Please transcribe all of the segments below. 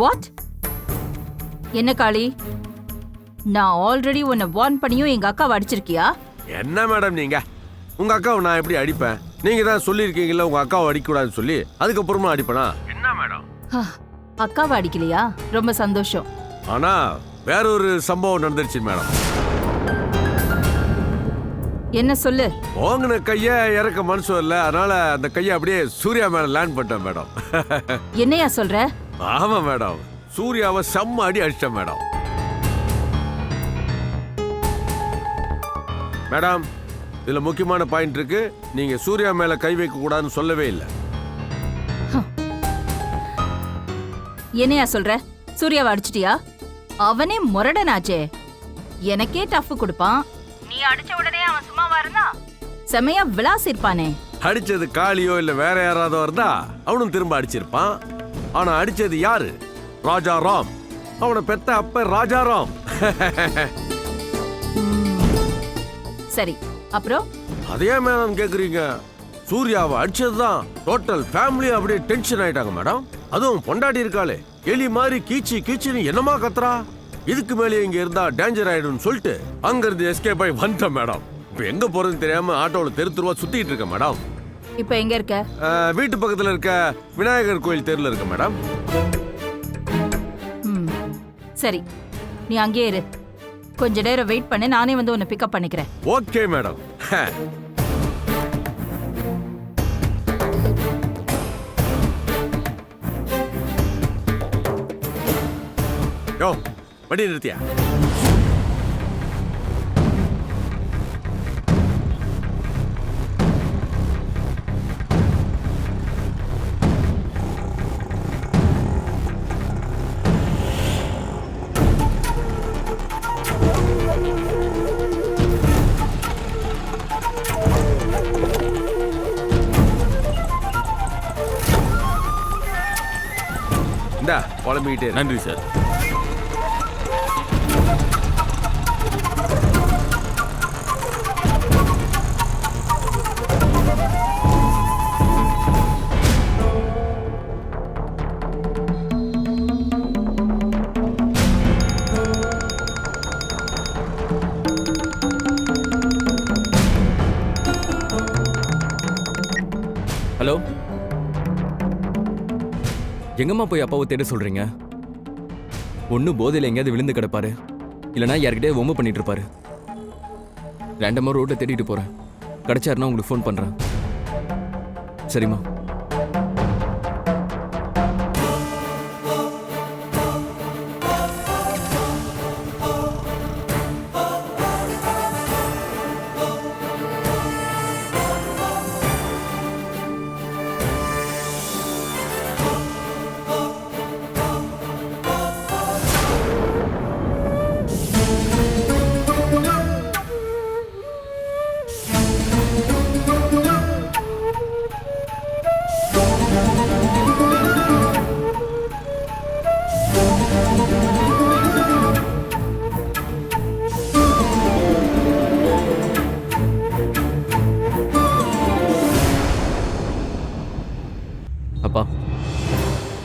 What என்ன காளி? நான் already உன்னை வார்ன் பண்ணியும் எங்க அக்காவை அடிச்சிருக்கியா? என்ன மேடம் நீங்க? உங்க அக்காவை நான் எப்படி அடிப்பேன்? நீங்க தான் சொல்லியிருக்கீங்கல்ல உங்க அக்காவை அடிக்கக்கூடாதுன்னு சொல்லி அதுக்கப்புறமா அடிப்பேனா? என்ன மேடம் ஹா, அக்காவை அடிக்கலையா? ரொம்ப சந்தோஷம். ஆனா வேற ஒரு சம்பவம் நடந்துருச்சு மேடம் என்ன சொல்லு? ஓங்கின கைய இறக்க மனசு வரல. அதனால அந்த கையை அப்படியே சூர்யா மேல லேண்ட் பண்ணிட்டேன் மேடம் என்னையா சொல்ற? ஆமா மேடம். சூர்யாவை செம்ம அடி அடிச்சிட்டேன் மேடம். மேடம் இதுல முக்கியமான பாயிண்ட் இருக்கு. நீங்க சூர்யா மேல கை வைக்க கூடாதுன்னு சொல்லவே இல்லை. என்னையா சொல்ற? சூர்யாவை அடிச்சிட்டியா? அவனே முரடனாச்சே. எனக்கே டஃப் கொடுப்பான். நீ அடிச்ச உடனே அவன் சும்மாவா இருந்தா செமையா விளாசிருப்பானே. அடிச்சது காளியோ இல்ல வேற யாராவது இருந்தா அவனும் திரும்ப அடிச்சிருப்பான். ஆனா அடிச்சது யாரு? ராஜா ராம். அவனை பெத்த அப்ப ராஜா ராம். சரி அப்புறம்? அதே மேடம் கேக்குறீங்க? சூர்யாவை அடிச்சதுதான். டோட்டல் ஃபேமிலி அப்படியே டென்ஷன் ஆயிட்டாங்க மேடம். அதுவும் பொண்டாட்டி இருக்காளே. எலி மாதிரி கீச்சு கீச்சுன்னு என்னமா கத்துறா? இதுக்கு மேலே இங்க இருந்தா டேஞ்சர் ஆயிடும்னு சொல்லிட்டு அங்க இருந்து எஸ்கேப் ஆகி வந்துட்டேன் மேடம். இப்ப எங்க போறதுன்னு தெரியாம ஆட்டோல தெரு தெருவா சுத்திட்டு இருக்கேன் மேடம். இப்ப எங்க இருக்க? வீட்டு பக்கத்துல இருக்க விநாயகர் கோயில் தெருல இருக்கு மேடம். சரி. நீ அங்கேயே இரு. கொஞ்ச நேரம் வெயிட் பண்ணு நானே வந்து உன்னை பிக்கப் பண்ணிக்கிறேன். Okay madam. யோ வண்டி நிறுத்தியா? இரு. நன்றி சார் ஹலோ எங்கம்மா போய் அப்பாவை தேட சொல்றீங்க? ஒண்ணு போதையில் எங்கேயாவது விழுந்து கிடப்பாரு. இல்லைனா யார்கிட்டே ஒம்பு பண்ணிட்டு இருப்பாரு ரேண்டமாக ரோட்டை தேடிட்டு போறேன். கிடைச்சாருன்னா உங்களுக்கு ஃபோன் பண்றேன். சரிம்மா.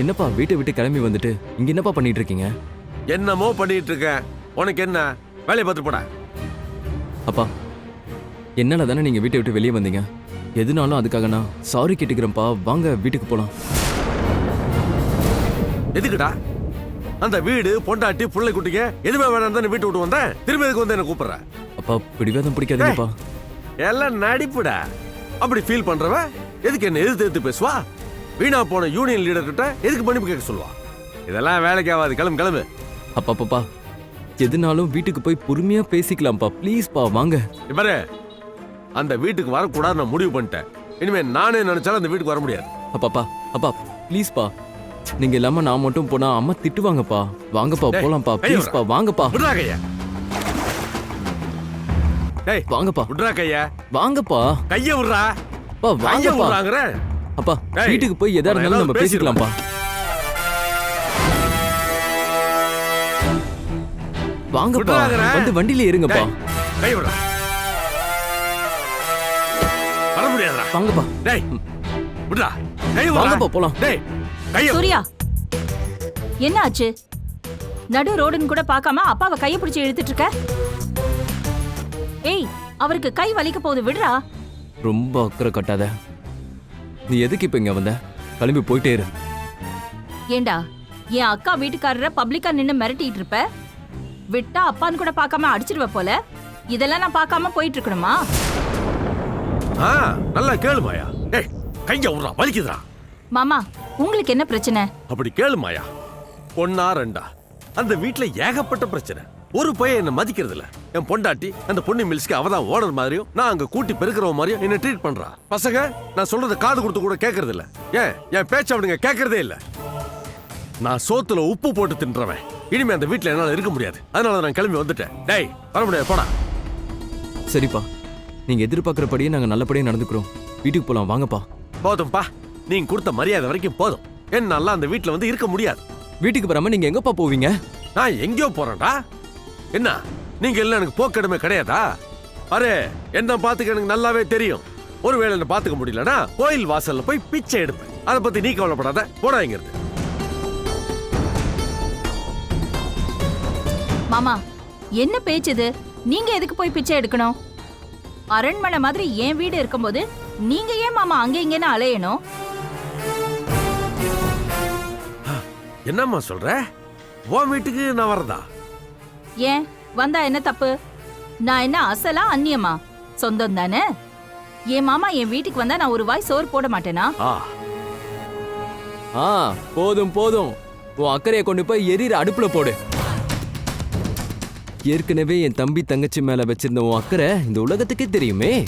என்னப்பா வீட்டை விட்டு கிளம்பி வந்துட்டு இங்க என்னப்பா பண்ணிட்டு இருக்கீங்க? என்னமோ பண்ணிட்டு இருக்கேன். உனக்கு என்ன? வேலையை பார்த்து போட. அப்பா என்னால தானே நீங்க வீட்டை விட்டு வெளியே வந்தீங்க? எதுனாலும் அதுக்காக நான் சாரி கேட்டுக்கிறேன்ப்பா. வாங்க வீட்டுக்கு போலாம். எதுக்குடா? அந்த வீடு பொண்டாட்டி புள்ளை குட்டிங்க எதுவுமே வேணாம் தான் வீட்டு விட்டு வந்தேன். திரும்ப எதுக்கு வந்து என்ன கூப்பிடுற? அப்பா பிடிவாதம் பிடிக்காதீங்கப்பா. எல்லாம் நடிப்புடா. அப்படி ஃபீல் பண்றவ? எதுக்கு என்ன எதிர்த்து எதிர்த்து பேசுவா? வீணா போன யூனியன் லீடர் கிட்ட எதுக்கு மன்னிப்பு கேட்க சொல்லுவா? இதெல்லாம் வேலைக்கு ஆகாது. கிளம்பு கிளம்பு. அப்பா பாப்பா எதுனாலும் வீட்டுக்கு போய் பொறுமையா பேசிக்கலாம்ப்பா. ப்ளீஸ்ப்பா வாங்க. பாரு. அந்த வீட்டுக்கு வரக்கூடாது நான் முடிவு பண்ணிட்டேன். இனிமே நானே நினைச்சாலும் அந்த வீட்டுக்கு வர முடியாது. அப்பாப்பா அப்பா ப்ளீஸ்ப்பா நீங்க இல்லாம நான் மட்டும் போனா அம்மா திட்டுவாங்கப்பா. வாங்கப்பா போலாம்ப்பா. ப்ளீஸ்ப்பா வாங்கப்பா. விட்றா கையா. டேய் வாங்கப்பா. விட்றா கையா. வாங்கப்பா. கைய விட்றா. பா வாங்கப்பா. அப்பா வீட்டுக்கு போய் எதா இருந்தாலும் நம்ம பேசிக்கலாம்ப்பா. வாங்கப்பா. வந்து வண்டியில இருங்கப்பா. வர வாங்கப்பா. டேய் வாங்கப்பா போலாம். டேய் கைய சூர்யா என்ன ஆச்சு நடு ரோடுன்னு கூட பார்க்காம அப்பாவை கைய பிடிச்சு இழுத்துட்டு இருக்க? ஏய் அவருக்கு கை வலிக்க போகுது விடுறா. ரொம்ப அக்கறை கட்டாத. நீ எதுக்கு இப்போ இங்கே வந்த? கிளம்பி போயிட்டே இரு. ஏண்டா என் அக்கா வீட்டுக்காரரை பப்ளிக்கா நின்னு மிரட்டிட்டு இருப்ப? விட்டா அப்பான்னு கூட பார்க்காம அடிச்சிடுவ போல? இதெல்லாம் நான் பார்க்காம போயிட்டு இருக்கணுமா ஆ நல்லா கேளு மாயா. ஏய் கைய விட்றா வலிக்குதுடா. மாமா உங்களுக்கு என்ன பிரச்சனை? அப்படி கேளு மாயா. ஒன்னா ரெண்டா? அந்த வீட்ல ஏகப்பட்ட பிரச்சனை. ஒரு பையன் என்ன மதிக்கிறது இல்ல என் பொண்டாட்டி அந்த பொண்ணு மில்ஸ்க்கு அவதான் ஓனர் மாதிரியும் நான் அங்க கூட்டி பெருக்கிறவ மாதிரியும் என்ன ட்ரீட் பண்றா. பசங்க நான் சொல்றத காது கொடுத்து கூட கேட்கறது இல்ல ஏன்? என் பேச்ச அவனுங்க கேட்கறதே இல்ல. நான் சோத்துல உப்பு போட்டு தின்றவன். இனிமே அந்த வீட்ல என்னால இருக்க முடியாது. அதனால நான் கிளம்பி வந்துட்டேன். டேய் வர முடியாது போடா. சரிப்பா. நீங்கள் எதிர்பார்க்குறபடியே நாங்கள் நல்லபடியாக நடந்துக்கிறோம். வீட்டுக்கு போகலாம் வாங்கப்பா. போதும்பா. நீங்க கொடுத்த மரியாதை வரைக்கும் போதும். என்னால அந்த வீட்ல வந்து இருக்க முடியாது. வீட்டுக்கு வராமல் நீங்கள் எங்கப்பா போவீங்க? நான் எங்கேயோ போறேன்டா. என்ன? நீங்க எல்லாம் எனக்கு போக்கெடுமை கிடையாதா? அரே என்ன பாத்துக்க எனக்கு நல்லாவே தெரியும். ஒருவேளை என்ன பாத்துக்க முடியலனா கோயில் வாசல்ல போய் பிச்சை எடுப்பேன். அதை பத்தி நீ கவலைப்படாத. போடா இங்க இருந்து மாமா என்ன பேச்சுது நீங்க எதுக்கு போய் பிச்சை எடுக்கணும்? அரண்மனை மாதிரி என் வீடு இருக்கும்போது நீங்க ஏன் மாமா அங்க இங்கன்னு அலையணும்? என்னம்மா சொல்ற? உன் வீட்டுக்கு நான் வரதா ஏன்? வந்தா என்ன தப்பு? நான் என்ன அசலா அந்நியமா? சொந்தம் தானே? என் மாமா என் வீட்டுக்கு வந்தா நான் ஒரு வாய் சோறு போட மாட்டேனா? ஆ. ஆ போதும் போதும். உன் அக்கறையை கொண்டு போய் எரியிற அடுப்புல போடு. ஏற்கனவே என் தம்பி தங்கச்சி மேல வச்சிருந்த உன் அக்கறை இந்த உலகத்துக்கே தெரியுமே.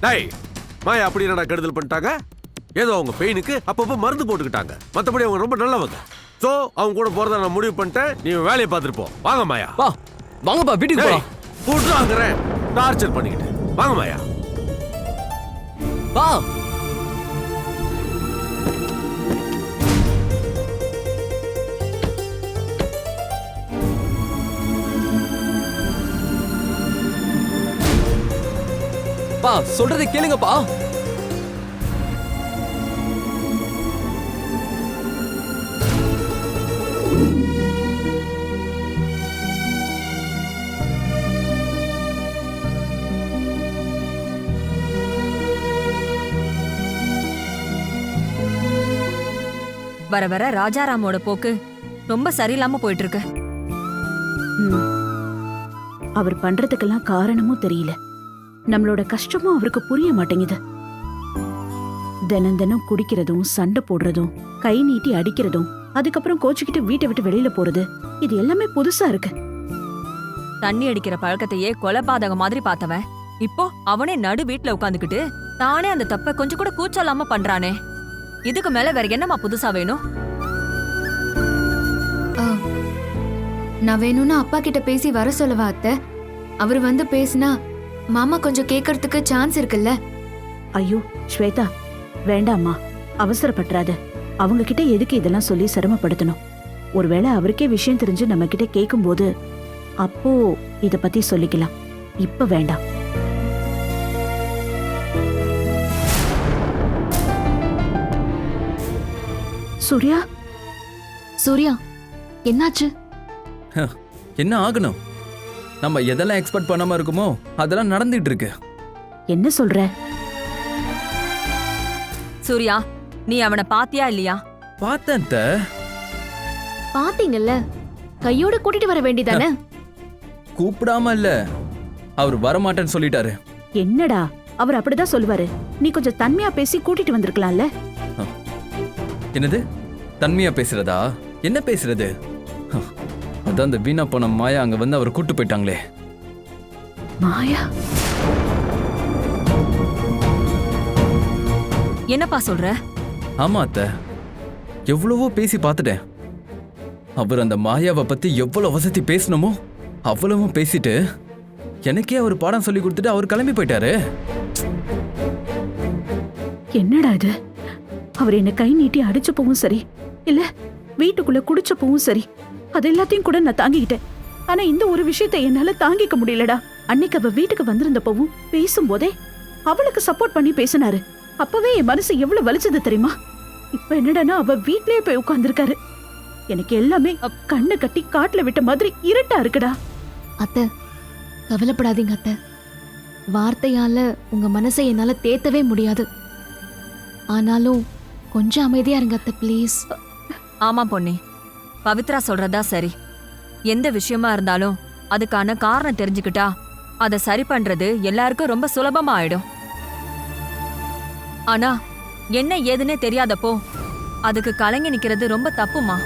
டேய் மாயா அப்படி என்னடா கெடுதல் பண்ணிட்டாங்க? ஏதோ அவங்க பெயினுக்கு அப்பப்போ மருந்து போட்டுக்கிட்டாங்க. மத்தபடி அவங்க ரொம்ப நல்லவங்க. சோ அவங்க கூட போறத நான் முடிவு பண்ணிட்டேன். நீ வேலையை பார்த்துட்டு போ. வாங்க மாயா. வா. வாங்கப்பா வீட்டுக்கு போலாம். கூட்டுறாங்கிறேன் டார்ச்சர் பண்ணிக்கிட்டு. வாங்க மாயா. வா. பா சொல்றதை கேளுங்கப்பா. வர வர ராஜாராமோட போக்கு ரொம்ப சரியில்லாம போயிட்டு இருக்கு. அவர் பண்றதுக்கெல்லாம் காரணமும் தெரியல. நம்மளோட கஷ்டமும் அவருக்கு புரிய மாட்டேங்குது. தினம் தினம் குடிக்கிறதும் சண்டை போடுறதும் கை நீட்டி அடிக்கிறதும் அதுக்கப்புறம் கோச்சுக்கிட்டு வீட்டை விட்டு வெளியில போறது இது எல்லாமே புதுசா இருக்கு. தண்ணி அடிக்கிற பழக்கத்தையே கொலைபாதகம் மாதிரி பார்த்தவன். இப்போ அவனே நடு வீட்ல உட்காந்துக்கிட்டு தானே அந்த தப்ப கொஞ்சம் கூட கூச்சலாம பண்றானே. இதுக்கு மேல வேற என்னமா புதுசா வேணும்? ஆ. நான் வேணும்னா அப்பா கிட்ட பேசி வர சொல்லவா அத்தை? அவர் வந்து பேசினா மாமா கொஞ்சம் கேட்கறதுக்கு சான்ஸ் இருக்குல்ல? ஐயோ ஸ்வேதா வேண்டாம்மா. அவசரப்பட்டுறாத. அவங்க கிட்ட எதுக்கு இதெல்லாம் சொல்லி சிரமப்படுத்தணும்? ஒருவேளை அவருக்கே விஷயம் தெரிஞ்சு நம்ம கிட்ட கேட்கும்போது அப்போ இத பத்தி சொல்லிக்கலாம். இப்ப வேண்டாம். சூர்யா? சூர்யா என்னாச்சு? என்ன ஆகணும்? நம்ம எதெல்லாம் எக்ஸ்பெக்ட் பண்ணாம இருக்குமோ அதெல்லாம் நடந்துட்டு இருக்கு என்ன சொல்ற? சூர்யா நீ அவனை பாத்தியா இல்லையா? பார்த்தேன். பாத்தீங்கல்ல? கையோட கூட்டிட்டு வர வேண்டியதானே? கூப்பிடாம இல்ல. அவர் வரமாட்டேன்னு சொல்லிட்டாரு. என்னடா? அவர் அப்படிதான் சொல்லுவாரு. நீ கொஞ்சம் தன்மையா பேசி கூட்டிட்டு வந்திருக்கலாம்ல? என்னது? தன்மையா பேசுறதா? என்ன பேசுறது? அதான் அந்த வீணா போன மாயா அங்க வந்து அவர் கூட்டு போயிட்டாங்களே. மாயா? என்னப்பா சொல்ற? ஆமா அத்த. எவ்வளவோ பேசி பார்த்துட்டேன். அவர் அந்த மாயாவை பத்தி எவ்வளவு வசதி பேசணுமோ அவ்வளவும் பேசிட்டு எனக்கே அவர் பாடம் சொல்லி கொடுத்துட்டு அவர் கிளம்பி போயிட்டாரு. என்னடா இது? அவர் என்ன கை நீட்டி அடிச்சப்பவும் சரி. இல்ல வீட்டுக்குள்ள குடிச்சப்பவும் சரி. அது எல்லாத்தையும் கூட நான் தாங்கிக்கிட்டேன். ஆனா இந்த ஒரு விஷயத்தை என்னால தாங்கிக்க முடியலடா. அன்னைக்கு அவ வீட்டுக்கு வந்திருந்தப்பவும் பேசும்போதே அவளுக்கு சப்போர்ட் பண்ணி பேசினாரு. அப்பவே என் மனசு எவ்வளவு வலிச்சது தெரியுமா? இப்ப என்னடான்னா அவ வீட்லயே போய் உட்கார்ந்துருக்காரு. எனக்கு எல்லாமே கண்ணு கண்ணை கட்டி காட்டுல விட்ட மாதிரி இருட்டா இருக்குடா. அத்தை கவலைப்படாதீங்க அத்தை. வார்த்தையால உங்க மனசை என்னால தேத்தவே முடியாது. ஆனாலும் கொஞ்சம் அமைதியா இருங்க அத்தை ப்ளீஸ் ஆமா பொன்னி. பவித்ரா சொல்றதா சரி. எந்த விஷயமா இருந்தாலும் அதுக்கான காரணம் தெரிஞ்சுக்கிட்டா அதை சரி பண்றது எல்லாருக்கும் ரொம்ப சுலபமா ஆயிடும். ஆனா என்ன ஏதுன்னே தெரியாதப்போ அதுக்கு கலங்கி நிக்கிறது ரொம்ப தப்புமா?